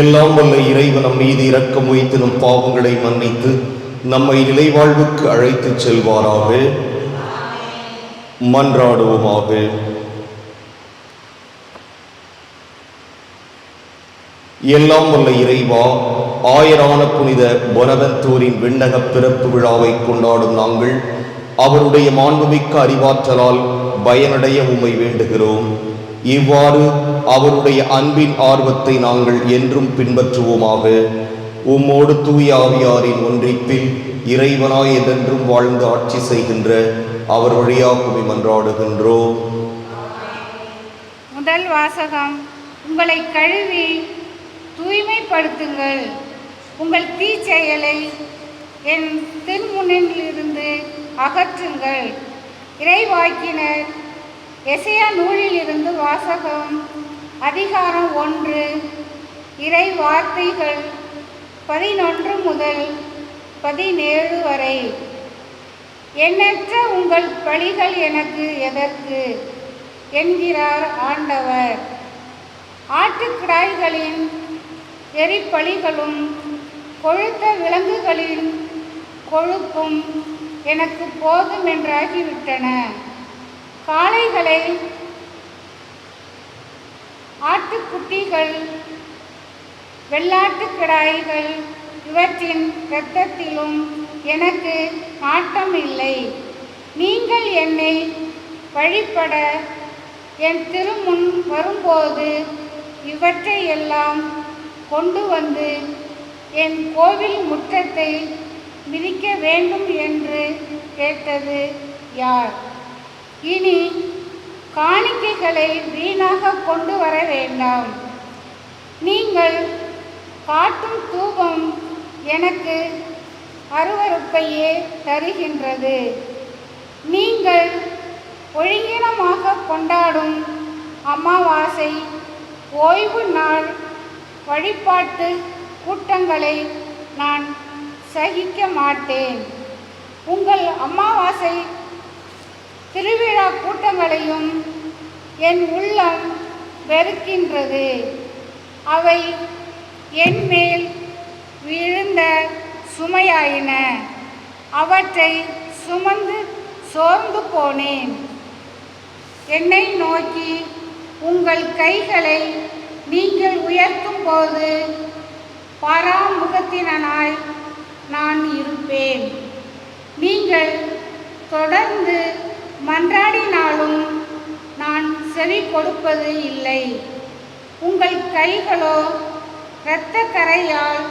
எல்லாம் வல்ல இறைவனம் மீது இரக்கம் வைத்து நம் பாவங்களை மன்னித்து நம்மை நிலைவாழ்வுக்கு அழைத்துச் செல்வாராக. மன்றாடுவோமாக. எல்லாம் வல்ல இறைவா ஆயரான புனித பொனவந்தூரின் விண்ணகப் பிறப்பு விழாவை கொண்டாடும் நாங்கள் அவருடைய மாண்புமிக்க அறிவாற்றலால் பயனடைய உம்மை வேண்டுகிறோம். இவ்வாறு அவருடைய அன்பின் ஆர்வத்தை நாங்கள் என்றும் பின்பற்றுவோமாக. உம்மோடு தூய ஆவியாரின் ஒன்றிப்பில் இறைவனாய் எதென்றும் வாழ்ந்து ஆட்சி செய்கின்ற அவர் வழியாகவே மன்றாடுகின்றோம். முதல் வாசகம் உங்களை கழுவி தூய்மைப்படுத்துங்கள். உங்கள் தீச்செயலை என் திருமுன்னிலிருந்து அகற்றுங்கள். இறைவாக்கினர் எசையா நூலிலிருந்து வாசகம் அதிகாரம் ஒன்று. இறை வார்த்தைகள் பதினொன்று முதல் பதினேழு வரை. எண்ணற்ற உங்கள் பழிகள் எனக்கு எதற்கு என்கிறார் ஆண்டவர். ஆட்டுக்கிடாய்களின் எரிப்பலிகளும் கொழுத்த விலங்குகளின் கொழுப்பும் எனக்கு போதும் என்றாகிவிட்டன. காளைகளை ஆட்டுக்குட்டிகள் வெள்ளாட்டுக்கிடாய்கள் இவற்றின் இரத்தத்திலும் எனக்கு நாட்டம் இல்லை நீங்கள் என்னை வழிபட என் திருமுன் வரும்போது இவற்றை எல்லாம் கொண்டு வந்து என் கோவில் முற்றத்தை மிதிக்க வேண்டும் என்று கேட்டது யார்? இனி காணிக்கைகளை வீணாக கொண்டு வர வேண்டாம். நீங்கள் காட்டும் தூபம் எனக்கு அருவருப்பையே தருகின்றது. நீங்கள் ஒழுங்கினமாக கொண்டாடும் அமாவாசை ஓய்வு நாள் வழிபாட்டு கூட்டங்களை நான் சகிக்க மாட்டேன். உங்கள் அமாவாசை திருவிழா கூட்டங்களையும் என் உள்ளம் வெறுக்கின்றது. அவை என் மேல் விழுந்த சுமையாயின. அவற்றை சுமந்து சோர்ந்து போனேன். என்னை நோக்கி உங்கள் கைகளை நீங்கள் உயர்த்தும் போது பராமுகத்தினாய் நான் இருப்பேன். நீங்கள் தொடர்ந்து மன்றாடினாலும் நான் செவி கொடுப்பது இல்லை. உங்கள் கைகளோ இரத்த கரையால்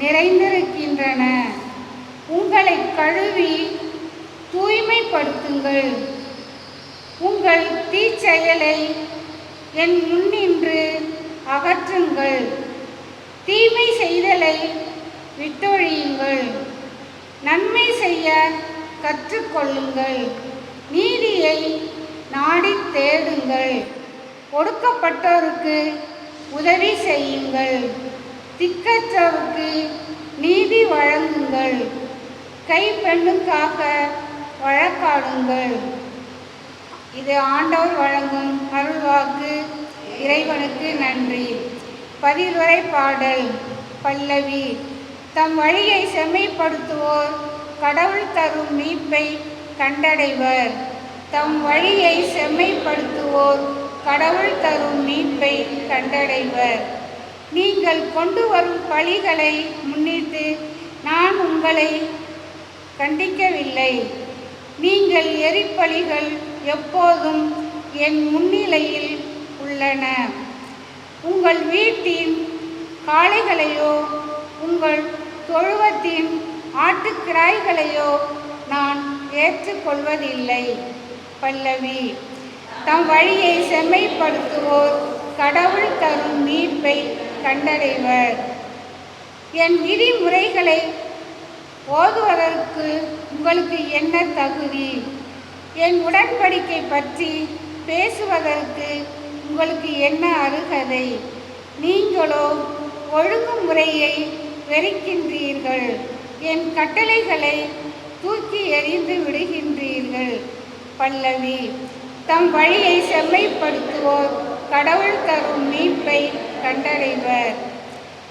நிறைந்திருக்கின்றன. உங்களை கழுவி தூய்மைப்படுத்துங்கள். உங்கள் தீச்செயலை என் முன்னின்று அகற்றுங்கள். தீமை செய்தலை விட்டொழியுங்கள். நன்மை செய்ய கற்றுக்கொள்ளுங்கள். நீதியை நாடித் தேடுங்கள். ஒடுக்கப்பட்டோருக்கு உதவி செய்யுங்கள். திக்கற்றோருக்கு நீதி வழங்குங்கள். கைப்பெண்ணுக்காக வழக்காடுங்கள். இது ஆண்டவர் வழங்கும் அருள்வாக்கு. இறைவனுக்கு நன்றி. பதிலுரை பாடல். பல்லவி தம் வழியை செம்மைப்படுத்துவோர் கடவுள் தரும் மீட்பை கண்டடைவர். தம் வழியை செம்மைப்படுத்துவோர் கடவுள் தரும் மீட்பை கண்டடைவர். நீங்கள் கொண்டு வரும் பழிகளை முன்னிட்டு நான் உங்களை கண்டிக்கவில்லை. நீங்கள் எரிப்பலிகள் எப்போதும் என் முன்னிலையில் உள்ளன. உங்கள் வீட்டின் காளைகளையோ உங்கள் தொழுவத்தின் ஆட்டுக்கிராய்களையோ நான் ஏற்றுக்கொள்வதில்லை. பல்லவி தம் வழியை செம்மைப்படுத்துவோர் கடவுள் தரும் மீட்பை கண்டடைவர். என் விதிமுறைகளை ஓதுவதற்கு உங்களுக்கு என்ன தகுதி? என் உடன்படிக்கை பற்றி பேசுவதற்கு உங்களுக்கு என்ன அருகதை? நீங்களோ ஒழுங்குமுறையை வெறுக்கின்றீர்கள். என் கட்டளைகளை தூக்கி எறிந்து விடுகின்றீர்கள். பல்லவி தம் வழியை செம்மைப்படுத்துவோர் கடவுள் தரும் மீட்பை கண்டடைவர்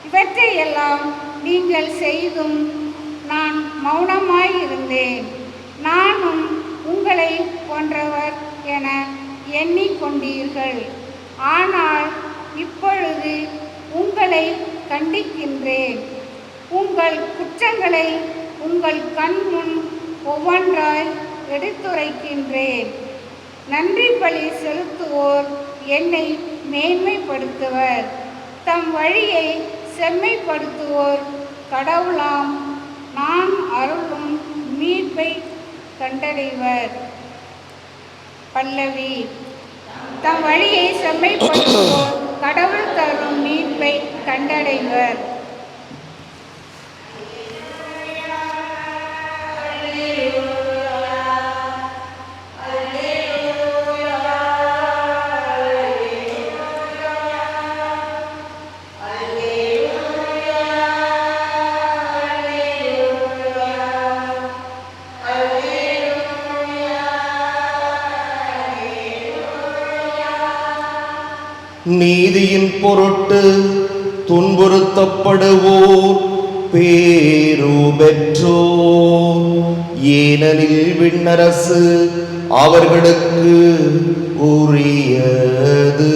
இவற்றையெல்லாம் நீங்கள் செய்தும் நான் மௌனமாயிருந்தேன். நானும் உங்களை போன்றவர் என எண்ணிக்கொண்டீர்கள். ஆனால் இப்பொழுது உங்களை கண்டிக்கின்றேன். உங்கள் குற்றங்களை உங்கள் கண் முன் ஒவ்வொன்றாய் எடுத்துரைக்கின்றேன். நன்றி பலி செலுத்துவோர் என்னை மேன்மைப்படுத்துவர். தம் வழியை செம்மைப்படுத்துவோர். கடவுளாம் நான் அருளும் மீட்பை கண்டடைவர். பல்லவி தம் வழியை செம்மைப்படுத்துவோர். கடவுள் தரும் மீட்பை கண்டடைவர். நீதியின் பொருட்டு துன்புறுத்தப்படுவோர் பேரு பெற்றோர் ஏனெனில் விண்ணரசு அவர்களுக்கு உரியது.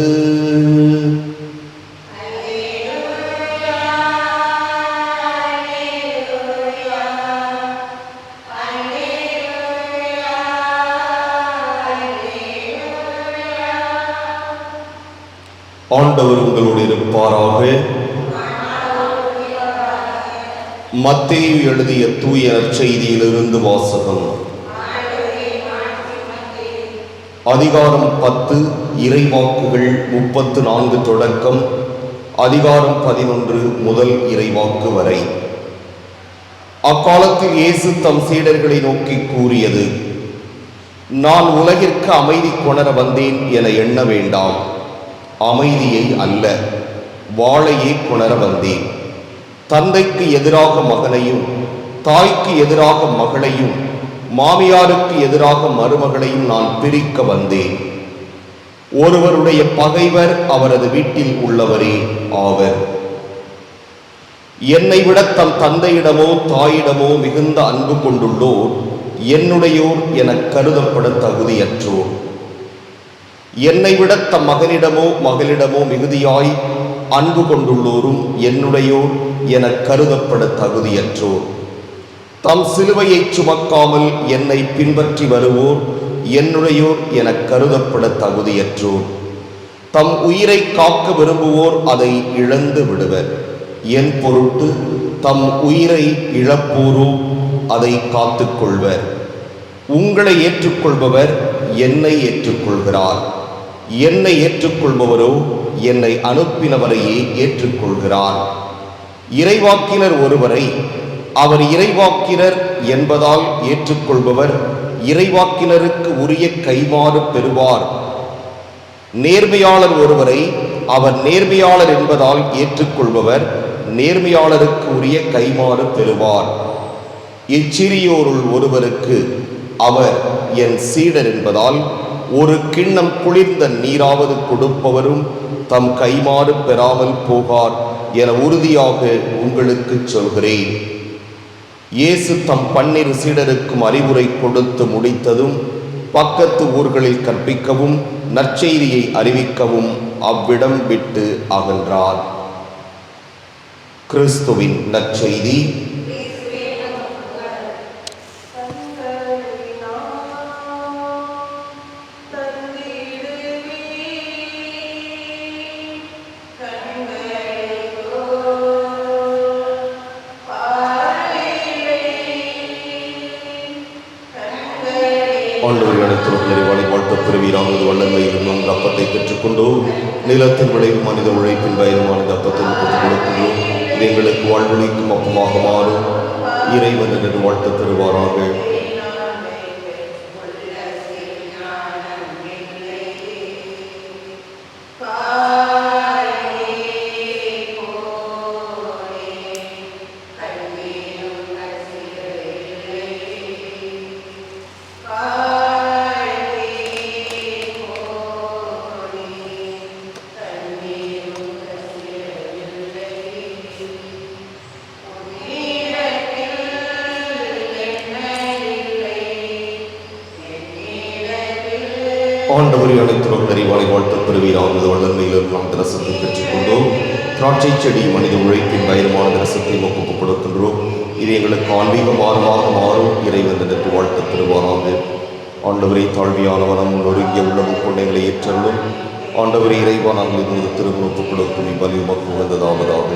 ஆண்டவர் உங்களோடு இருப்பாராக. மத்தேயு எழுதிய தூய செய்தியிலிருந்து வாசகம். அதிகாரம் பத்து இறைவாக்குகள் முப்பத்து நான்கு தொடக்கம் அதிகாரம் பதினொன்று முதல் இறைவாக்கு வரை. அக்காலத்தில் இயேசு தம் சீடர்களை நோக்கி கூறியது நான் உலகிற்கு அமைதி கொணர வந்தேன் என எண்ண வேண்டாம். அமைதியை அல்ல வாழையே கொணர வந்தேன். தந்தைக்கு எதிராக மகனையும் தாய்க்கு எதிராக மகளையும் மாமியாருக்கு எதிராக மருமகளையும் நான் பிரிக்க வந்தேன். ஒருவருடைய பகைவர் அவரது வீட்டில் உள்ளவரே ஆவர். என்னை விட தம் தந்தையிடமோ தாயிடமோ மிகுந்த அன்பு கொண்டுள்ளோர் என்னுடையோர் என கருதப்பட தகுதியற்றோர். என்னை விட தம் மகனிடமோ மகளிடமோ மிகுதியாய் அன்பு கொண்டுள்ளோரும் என்னுடையோர் என கருதப்பட தகுதியற்றோர். தம் சிலுவையை சுமக்காமல் என்னை பின்பற்றி வருவோர் என்னுடையோர் என கருதப்பட தகுதியற்றோர். தம் உயிரை காக்க விரும்புவோர் அதை இழந்து விடுவர். என் பொருட்டு தம் உயிரை இழப்போரோ அதை காத்துக்கொள்வர் உங்களை ஏற்றுக்கொள்பவர் என்னை ஏற்றுக்கொள்கிறார். என்னை ஏற்றுக்கொள்பவரோ என்னை அனுப்பினவரையே ஏற்றுக்கொள்கிறார். இறைவாக்கினர் ஒருவரை அவர் இறைவாக்கினர் என்பதால் ஏற்றுக்கொள்பவர் இறைவாக்கினருக்கு உரிய கைமாறு பெறுவார். நேர்மையாளர் ஒருவரை அவர் நேர்மையாளர் என்பதால் ஏற்றுக்கொள்பவர் நேர்மையாளருக்கு உரிய கைமாறு பெறுவார். இச்சிறியோருள் ஒருவருக்கு அவர் என் சீடர் என்பதால் ஒரு கிண்ணம் குளிர்ந்த நீராவது கொடுப்பவரும் தம் கைமாறு பெறாமல் போகார் என உறுதியாக உங்களுக்கு சொல்கிறேன். இயேசு தம் பன்னிரு சீடருக்கும் அறிவுரை கொடுத்து முடித்ததும் பக்கத்து ஊர்களில் கற்பிக்கவும் நற்செய்தியை அறிவிக்கவும் அவ்விடம் விட்டு அகன்றார். கிறிஸ்துவின் நற்செய்தி. நிலத்தின் விளைவு மனித உழைப்பின் பயிரமான அப்பத்தை முப்பத்து கொடுக்கின்றோம் இது எங்களுக்கு வாழ்வழிக்கும் அப்பமாக மாறும். இறைவன் என்று வாழ்த்து பெறுவாராக ஆண்டவரை அனைத்தும் நிறைவாளை வாழ்த்து இது வல்லமையிலும் நாம் ரசத்தை பெற்றுக்கொண்டோம் திராட்சை செடி மனித உழைப்பின் பயிரமான ரசத்தை ஒப்புக்கு கொடுக்கின்றோம் இது எங்களுக்கு ஆன்மீக மாறமாக மாறும். இறைவன் என்று வாழ்த்து பெறுவாராக. ஆண்டவரை தாழ்வியானவனம் நொறுங்கிய உள்ளமும் கொண்டைகளை ஏற்றலும் ஆண்டவரை இறைவா நாங்கள் இருந்த திருமணம் ஒப்புக் கொடுக்கும் இவ்வலி உகந்ததாவதாக.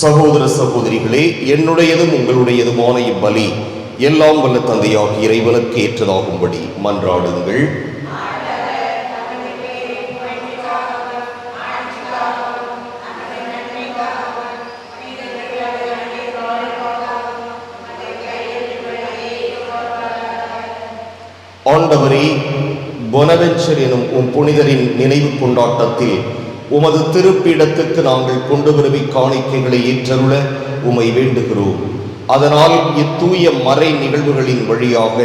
சகோதர சகோதரிகளே என்னுடையதும் உங்களுடையதுமான இப்பலி எல்லாம் வல்ல தந்தையாகிய இறைவனுக்கு ஏற்றதாகும்படி மன்றாடுங்கள். ஆண்டவரே பொனவென்ச்சர் எனும் உன் புனிதரின் நினைவு கொண்டாட்டத்தில் உமது திருப்பீடத்துக்கு நாங்கள் கொண்டு வருவி காணிக்கைகளை ஏற்றருள உமை வேண்டுகிறோம். அதனால் இத்தூய மறை நிகழ்வுகளின் வழியாக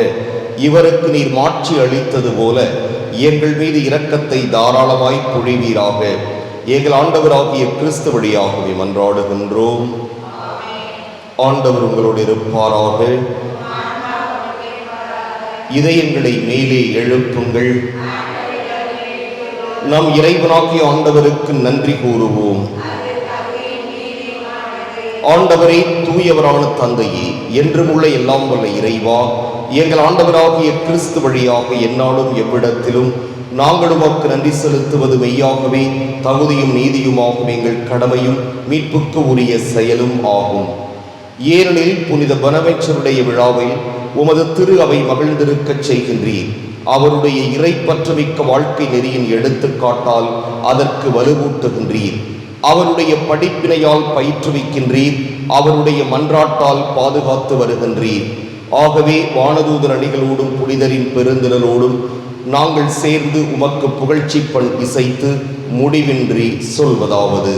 இவருக்கு நீர் மாற்றி அளித்தது போல எங்கள் மீது இரக்கத்தை தாராளமாய் பொழிவீராக. எங்கள் ஆண்டவராகிய கிறிஸ்து வழியாகவே மன்றாடுகின்றோம். ஆண்டவர் உங்களோடு இருப்பாராக. இதயங்களை மேலே எழுப்புங்கள். நம் இறைவனாகிய ஆண்டவருக்கு நன்றி கூறுவோம். ஆண்டவரே தூயவரான தந்தையே என்றும் உள்ள எல்லாம் வல்ல இறைவா எங்கள் ஆண்டவராகிய கிறிஸ்து வழியாக என்னாலும் எவ்விடத்திலும் நாங்கள் உமக்கு நன்றி செலுத்துவது மெய்யாகவே தகுதியும் நீதியுமாகும் எங்கள் கடமையும் மீட்புக்கு உரிய செயலும் ஆகும். ஏனெனில் புனித பனவேச்சருடைய விழாவில் உமது திரு அவை மகிழ்ந்திருக்கச் செய்கின்றீர். அவருடைய இறைப்பற்றுமிக்க வாழ்க்கை நெறியின் எடுத்துக்காட்டால் அதற்கு வலுவூட்டுகின்றீர். அவருடைய படிப்பினையால் பயிற்றுவிக்கின்றீர். அவருடைய மன்றாட்டால் பாதுகாத்து வருகின்றீர். ஆகவே வானதூதர் அணிகளோடும் புனிதரின் பெருந்திரலோடும் நாங்கள் சேர்ந்து உமக்கு புகழ்ச்சி பண் இசைத்து முடிவின்றி சொல்வதாவது.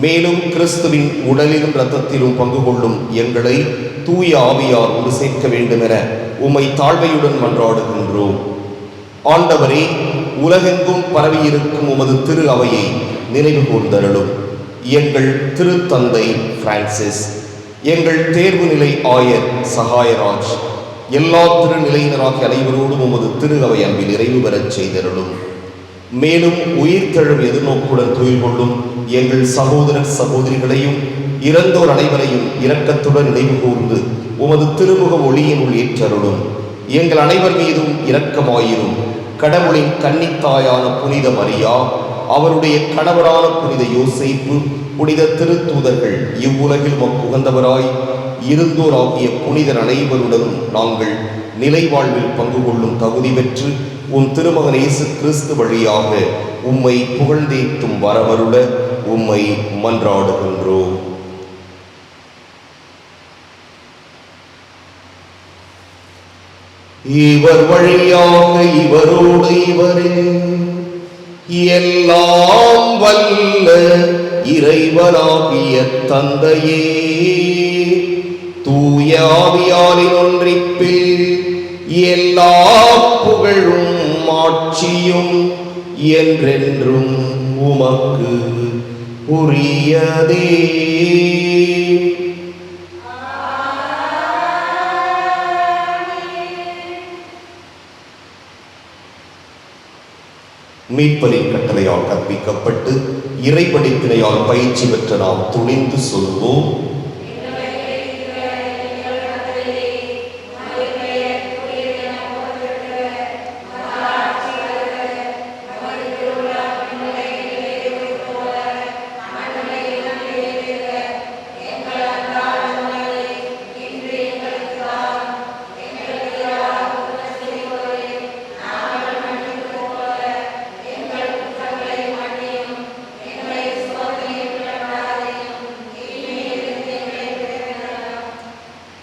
மேலும் கிறிஸ்துவின் உடலிலும் இரத்தத்திலும் பங்கு கொள்ளும் எங்களை தூய ஆவியார் ஒரு சேர்க்க வேண்டும் என உம்மை தாழ்மையுடன் மன்றாடுகின்றோம். ஆண்டவரே உலகெங்கும் பரவியிருக்கும் உமது திரு அவையை நினைவு கூர்ந்தருளும். எங்கள் திருத்தந்தை பிரான்சிஸ் எங்கள் தேர்வு நிலை ஆயர் சகாயராஜ் எல்லா திருநிலையினராக அனைவரோடும் உமது திரு அவை அன்பில் நிறைவு பெறச் செய்தருளும். மேலும் உயிர்த்தெழும் எதிர்நோக்குடன் தொழில் கொள்ளும் எங்கள் சகோதரர் சகோதரிகளையும் இறந்தோர் அனைவரையும் இரக்கத்துடன் நினைவு கூர்ந்து உமது திருமுக ஒளியினுள் ஏற்றருளும். எங்கள் அனைவர் மீதும் இரக்கமாயிரும். கடவுளின் கன்னித்தாயான புனித மரியா அவருடைய கணவரான புனித யோசேப்பு புனித திருத்தூதர்கள் இவ்வுலகில் உகந்தவராய் இருந்தோர் ஆகிய புனிதர் அனைவருடனும் நாங்கள் நிலை வாழ்வில் பங்கு கொள்ளும் தகுதி பெற்று உம் திருமகன் இயேசு கிறிஸ்து வழியாக உம்மை புகழ்ந்தேத்தும் வரவருட உம்மை மன்றாடுகின்றோம் இவர் வழியாக இவரோடு இவரே. எல்லாம் வல்ல இறைவனாகிய தந்தையே. தூய ஆவியாரின் ஒன்றிப்பில் எல்லா புகழும் ஆட்சியும் என்றென்றும் உமக்கு உரியதே. மீட்பலின் கட்டளையால் கற்பிக்கப்பட்டு இறைப்படிப்பினையால் பயிற்சி பெற்ற நாம் துணிந்து சொல்வோம்.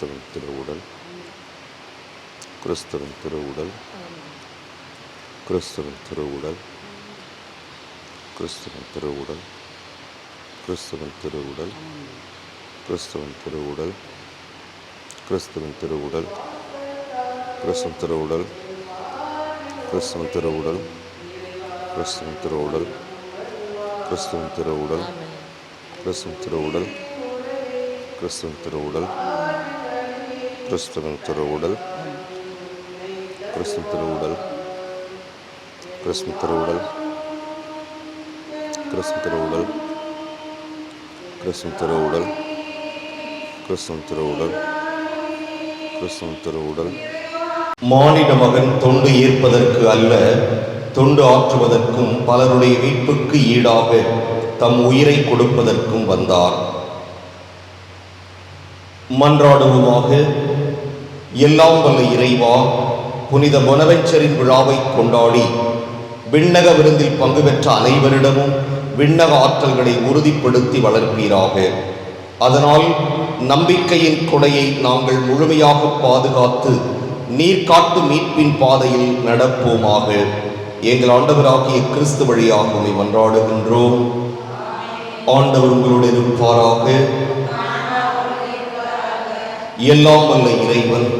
கிறிஸ்தவன் திருவுடல் கிறிஸ்தவன் திருவுடல் கிறிஸ்தவன் திருவுடல் கிறிஸ்தவன் திருவுடல் கிறிஸ்தவன் திருவுடல் கிறிஸ்தவன் திருவுடல் கிறிஸ்தவன் திருவுடல் கிறிஸ்தவன் திருவுடல் கிறிஸ்தவன் திருவுடல் கிறிஸ்தவன் திருவுடல் கிறிஸ்தவன் திருவுடல் கிறிஸ்தவன் திருவுடல் கிறிஸ்தவன் திருவுடல் கிறிஸ்துவின் திருவுடல். கிறிஸ்து திருவுடல். கிறிஸ்து திருவுடல். கிறிஸ்து திருவுடல். கிறிஸ்து திருவுடல். கிறிஸ்து திருவுடல். கிறிஸ்து திருவுடல். மானிட மகன் தொண்டு ஏற்பதற்கு அல்ல தொண்டு ஆற்றுவதற்கும் பலருடைய மீட்புக்கு ஈடாக தம் உயிரை கொடுப்பதற்கும் வந்தார். மன்றாடுவோமாக எல்லாம் வல்ல இறைவா புனித பொனவெச்சரின் விழாவை கொண்டாடி விண்ணக விருந்தில் பங்கு பெற்ற அனைவரிடமும் விண்ணக ஆற்றல்களை உறுதிப்படுத்தி வளர்ப்பீராக. அதனால் நம்பிக்கையின் கொடையை நாங்கள் முழுமையாக பாதுகாத்து நீர் காட்டு மீட்பின் பாதையில் நடப்போமாக. எங்கள் ஆண்டவராகிய கிறிஸ்து வழியாக உண்மை மன்றாடுகின்றோம். ஆண்டவர் உங்களுடன் இருப்பாராக. எல்லாம் வல்ல இறைவன்